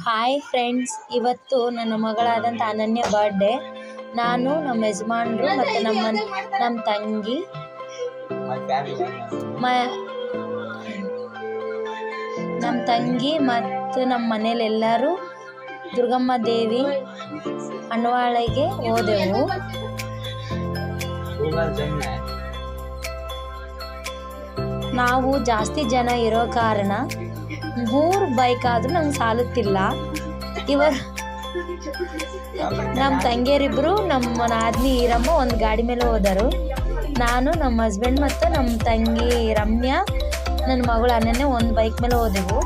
Hi friends ಇವತ್ತು ನನ್ನ ಮಗಳಾದಂಥ ಅನನ್ಯ ಬರ್ಡೇ ನಾನು ನಮ್ಮ ಯಜಮಾನ್ರು ಮತ್ತು ನಮ್ಮ ನಮ್ಮ ತಂಗಿ. ಮ, ನಮ್ಮ ತಂಗಿ ಮತ್ತು ನಮ್ಮ ಮನೇಲಿ ಎಲ್ಲರೂ ದುರ್ಗಮ್ಮ ದೇವಿ ಅಣ್ಣವಾಳಿಗೆ ಹೋದೆವು. ನಾವು ಜಾಸ್ತಿ ಜನ ಇರೋ ಕಾರಣ ಮೂರು ಬೈಕ್ ಆದರೂ ನಂಗೆ ಸಾಲುತ್ತಿಲ್ಲ. ಇವ ನಮ್ಮ ತಂಗಿಯರಿಬ್ಬರು ನಮ್ಮ ನಾದಿನಿ ಈರಮ್ಮ ಒಂದು ಗಾಡಿ ಮೇಲೆ ಹೋದರು. ನಾನು ನಮ್ಮ ಹಸ್ಬೆಂಡ್ ಮತ್ತು ನಮ್ಮ ತಂಗಿ ರಮ್ಯಾ ನನ್ನ ಮಗಳು ಅನ್ನನೆ ಒಂದು ಬೈಕ್ ಮೇಲೆ ಹೋದೆವು.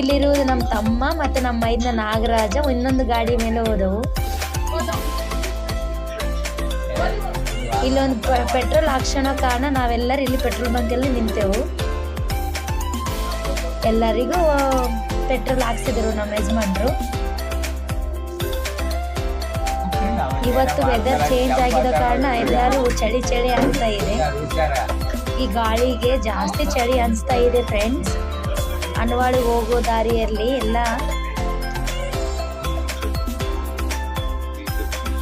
ಇಲ್ಲಿರುವುದು ನಮ್ಮ ತಮ್ಮ ಮತ್ತು ನಮ್ಮ ಮೈದ್ನ ನಾಗರಾಜ, ಇನ್ನೊಂದು ಗಾಡಿ ಮೇಲೆ ಹೋದವು. ಇಲ್ಲೊಂದು ಪೆಟ್ರೋಲ್ ಹಾಕ್ಸೋಣ ಕಾರಣ ನಾವೆಲ್ಲರೂ ಇಲ್ಲಿ ಪೆಟ್ರೋಲ್ ಬಂಕಲ್ಲಿ ನಿಂತೆವು. ಎಲ್ಲರಿಗೂ ಪೆಟ್ರೋಲ್ ಹಾಕ್ಸಿದ್ರು ನಮ್ಮ ಯಜಮಾನ್ರು. ಇವತ್ತು ವೆದರ್ ಚೇಂಜ್ ಆಗಿದ ಕಾರಣ ಎಲ್ಲರೂ ಚಳಿ ಚಳಿ ಅನಿಸ್ತಾ ಇದೆ. ಈ ಗಾಳಿಗೆ ಜಾಸ್ತಿ ಚಳಿ ಅನಿಸ್ತಾ ಇದೆ ಫ್ರೆಂಡ್ಸ್ ಅನ್ವಾಳಿಗೆ ಹೋಗೋ ದಾರಿಯಲ್ಲಿ ಎಲ್ಲ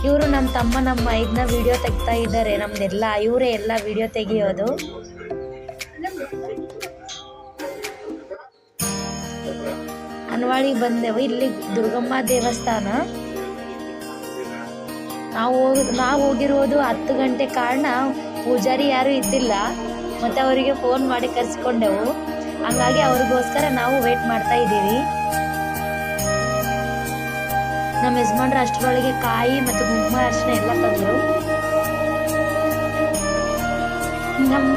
ಇವರು ನಮ್ಮ ತಮ್ಮ ನಮ್ಮ ಇದನ್ನ ವಿಡಿಯೋ ತೆಗ್ತಾ ಇದ್ದಾರೆ. ನಮ್ದೆಲ್ಲ, ಇವರೇ ಎಲ್ಲ ವಿಡಿಯೋ ತೆಗಿಯೋದು. ಅನ್ವಾಳಿಗೆ ಬಂದೆವು. ಇಲ್ಲಿ ದುರ್ಗಮ್ಮ ದೇವಸ್ಥಾನ. ನಾವು ಹೋಗಿ, ನಾವು ಹೋಗಿರೋದು ಹತ್ತು ಗಂಟೆ ಕಾರಣ ಪೂಜಾರಿ ಯಾರು ಇದ್ದಿಲ್ಲ. ಮತ್ತು ಅವರಿಗೆ ಫೋನ್ ಮಾಡಿ ಕರೆಸ್ಕೊಂಡೆವು. ಹಂಗಾಗಿ ಅವ್ರಿಗೋಸ್ಕರ ನಾವು ವೇಟ್ ಮಾಡ್ತಾ ಇದ್ದೀವಿ. ನಮ್ಮ ಯಜಮಾನ್ರು ಅಷ್ಟರೊಳಗೆ ಕಾಯಿ ಮತ್ತು ಕುಂಕುಮ ಅರ್ಶನ ಎಲ್ಲ ತಂದರು. ನಮ್ಮ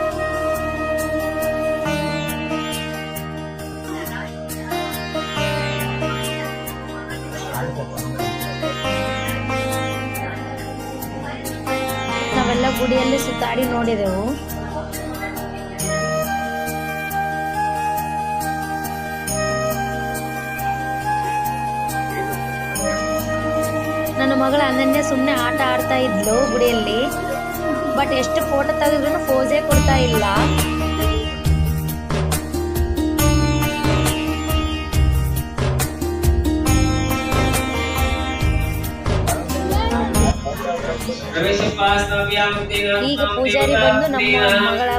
ನಾವೆಲ್ಲ ಗುಡಿಯಲ್ಲಿ ಸುತ್ತಾಡಿ ನೋಡಿದೆವು. ಮಗಳು ಅನನ್ಯ ಸುಮ್ಮನೆ ಆಟ ಆಡ್ತಾ ಇದ್ಲು ಗುಡಿಯಲ್ಲಿ. ಬಟ್ ಎಷ್ಟು ಫೋಟೋ ತೆಗೆದ್ರು ಪೋಸೇ ಕೊಡ್ತಾ ಇಲ್ಲ. ಈಗ ಪೂಜಾರಿ ಬಂದು ನಮ್ಮ ಮಗಳ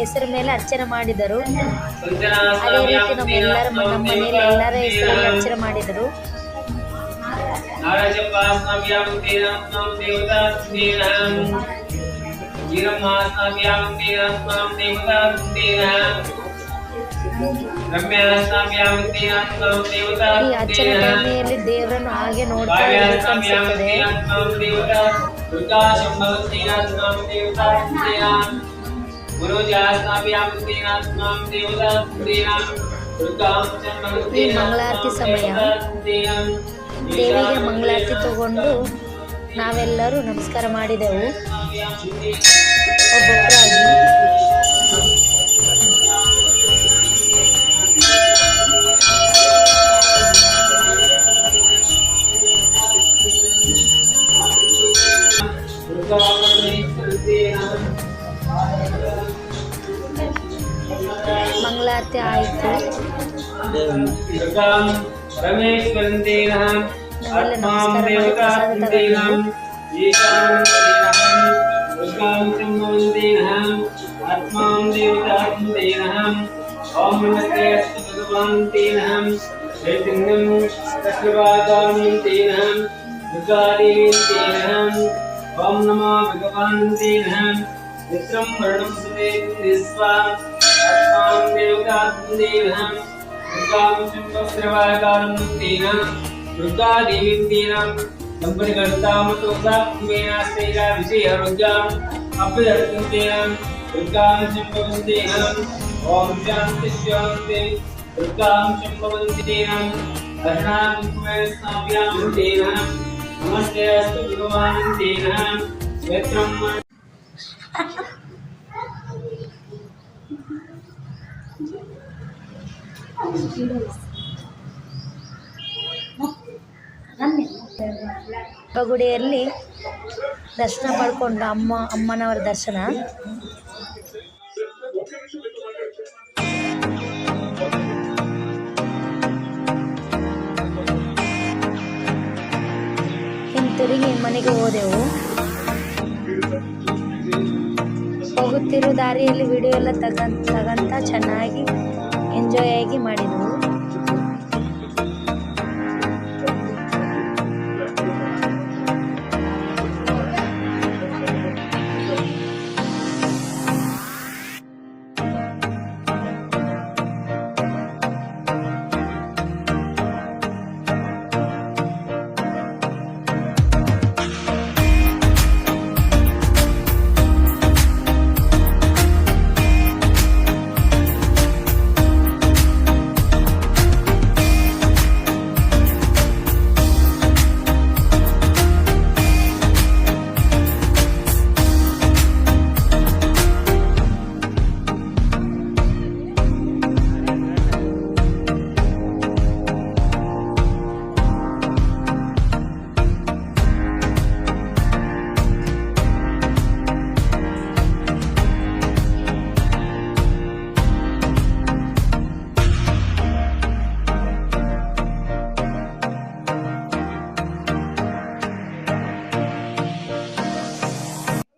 ಹೆಸರ ಮೇಲೆ ಅರ್ಚನೆ ಮಾಡಿದರು. ಅದೇ ರೀತಿ ನಮ್ಮ ಎಲ್ಲರ, ನಮ್ಮ ಮನೆಯಲ್ಲಿ ಎಲ್ಲರ ಹೆಸರಲ್ಲಿ ಅರ್ಚನೆ ಮಾಡಿದರು. ಈ ಅರ್ಚನೆ ಟೈಮಿಯಲ್ಲಿ ದೇವರನ್ನು ಹಾಗೆ ನೋಡ್ತಾ ಇರ್ಬೇಕು ಅನ್ಸುತ್ತದೆ ಈ ಮಂಗಳಾರತಿ ಸಮಯ ದೇವಿಗೆ ಮಂಗಳಾರತಿ ತಗೊಂಡು ನಾವೆಲ್ಲರೂ ನಮಸ್ಕಾರ ಮಾಡಿದೆವು. ಮಂಗಳಾರತಿ ಆಯಿತು. रमेश्वरन्तीनाम् आत्मां देवतान्तीनाम् ईशान्तीनाम् दुर्गां सिंहवन्तीनाम् आत्मां देवतान्तीनाम् ॐ नमस्ते अस्तु भगवान्तीनाम् चैतन्यं कृष्णवादान्तीनाम् दुर्गादेवीन्तीनाम् ॐ नमो भगवान्तीनाम् मित्रं वर्णं सुते स्वाहा आत्मां देवतान्तीनाम् सेवाकारमूर्तेन रुद्रादिविद्येन सम्परिकर्तामतोदात्मेन श्रीराभिषेहरुद्राम् अभ्यर्थन्तेन दुर्गां शम्भवन्तेन ॐ शान्ति शान्ति दुर्गां शम्भवन्तेन अर्णाकुष्मेस्नाभ्यामृतेन नमस्ते अस्तु भगवान् तेन क्षेत्रं ಗುಡಿಯಲ್ಲಿ ದರ್ಶನ ಪಡ್ಕೊಂಡು ಅಮ್ಮ, ಅಮ್ಮನವರ ದರ್ಶನ. ಹಿಂತಿರುಗಿ ಮನೆಗೆ ಹೋದೆವು. ಹೋಗುತ್ತಿರುವ ದಾರಿಯಲ್ಲಿ ವಿಡಿಯೋ ಎಲ್ಲ ತಗಂತ ತಗಂತ ಚೆನ್ನಾಗಿ ಎಂಜಾಯ್ ಆಗಿ ಮಾಡಿದ್ವಿ.